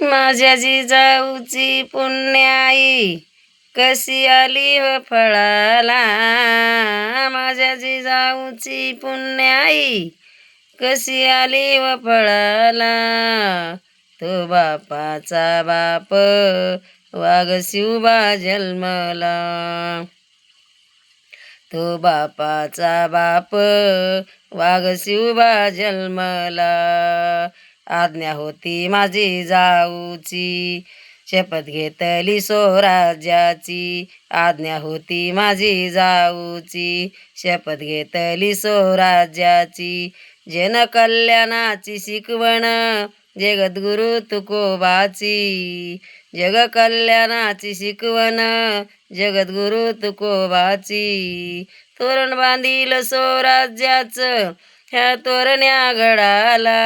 माझ्या जिजाऊची पुण्याई. कशी आली व फळाला? माझ्या जिजाऊची पुण्याई. कशी आली व फळाला? तो बापाचा बाप वाघ शिवबा जन्मला. तो बापाचा बाप वाघ शिवबा जन्मला. आज्ञा होती माझी जाऊची. शपथ घेतली स्वराज्याची. आज्ञा होती माझी जाऊची. शपथ घेतली स्वराज्याची. जनकल्याणाची शिकवण जगद्गुरु तुकोबाची. जग कल्याणाची शिकवण जगद्गुरु तुकोबाची. तोरण बांधील स्वराज्याचं ह्या तोरण्या गडाला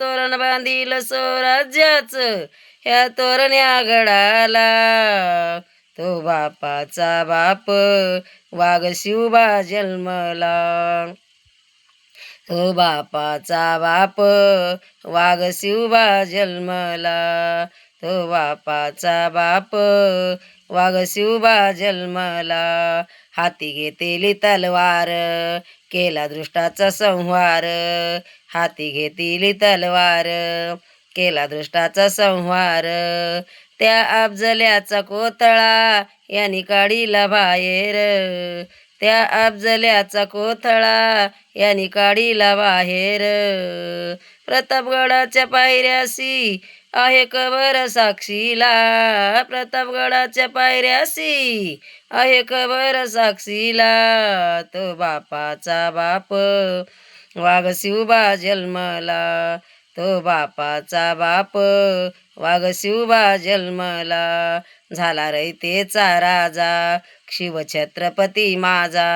तोरण बांधील स्वराज्याचं. ह्या तोरण्या गडाला तो बापाचा बाप वाघ शिवबा जन्मला. तो बापाचा बाप वाघ शिवबा जन्मला. तो बापाचा बाप वाघ शिवबा जन्मला. हाती घेतेली तलवार केला दृष्टाचा संहार. हाती घेतेली तलवार केला दृष्टाचा संहार. त्या अफजल्याचा कोथळा यांनी काढीला बाहेर. त्या अफजल्याचा कोथळा यांनी काढीला बाहेर. प्रतापगडाच्या पायऱ्यासी आहे कबर साक्षीला. प्रतापगडाच्या पायऱ्यासी आहे कबर साक्षीला. तो बापाचा बाप वाघ शिवबा जन्मला. तो बापाचा बाप वाघ शिवबा जन्मला. झाला रैतेचा राजा शिवछत्रपती माझा.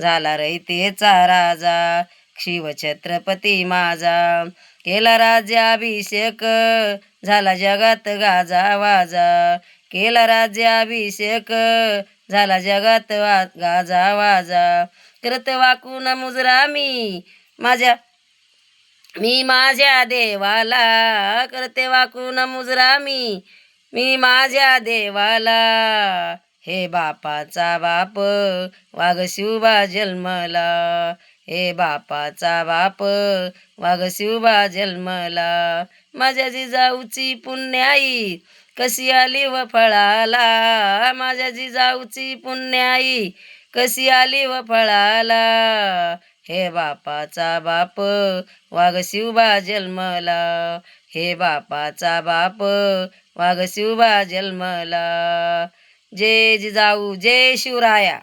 झाला रैतेचा राजा शिवछत्रपती माझा. केला राज्याभिषेक झाला जगात गाजा वाजा. केला राज्याभिषेक झाला जगात वा गाजा वाजा. करत वाकून मुजरा मी माझ्या मी माझ्या देवाला. करते वाकून मुजरा मी मी माझ्या देवाला. हे बापाचा बाप वाघ शिवबा जन्मला. हे बापाचा बाप वाघ शिवबा जन्मला. माझ्या जिजाऊची पुण्याई कशी आली व फळाला? माझ्या जिजाऊची पुण्याई कशी आली व फळाला? हे बापाचा बाप वाघ शिवबा जन्मला. हे बापाचा बाप वाघ शिवबा जन्मला. जय जिजाऊ जय शिवराया.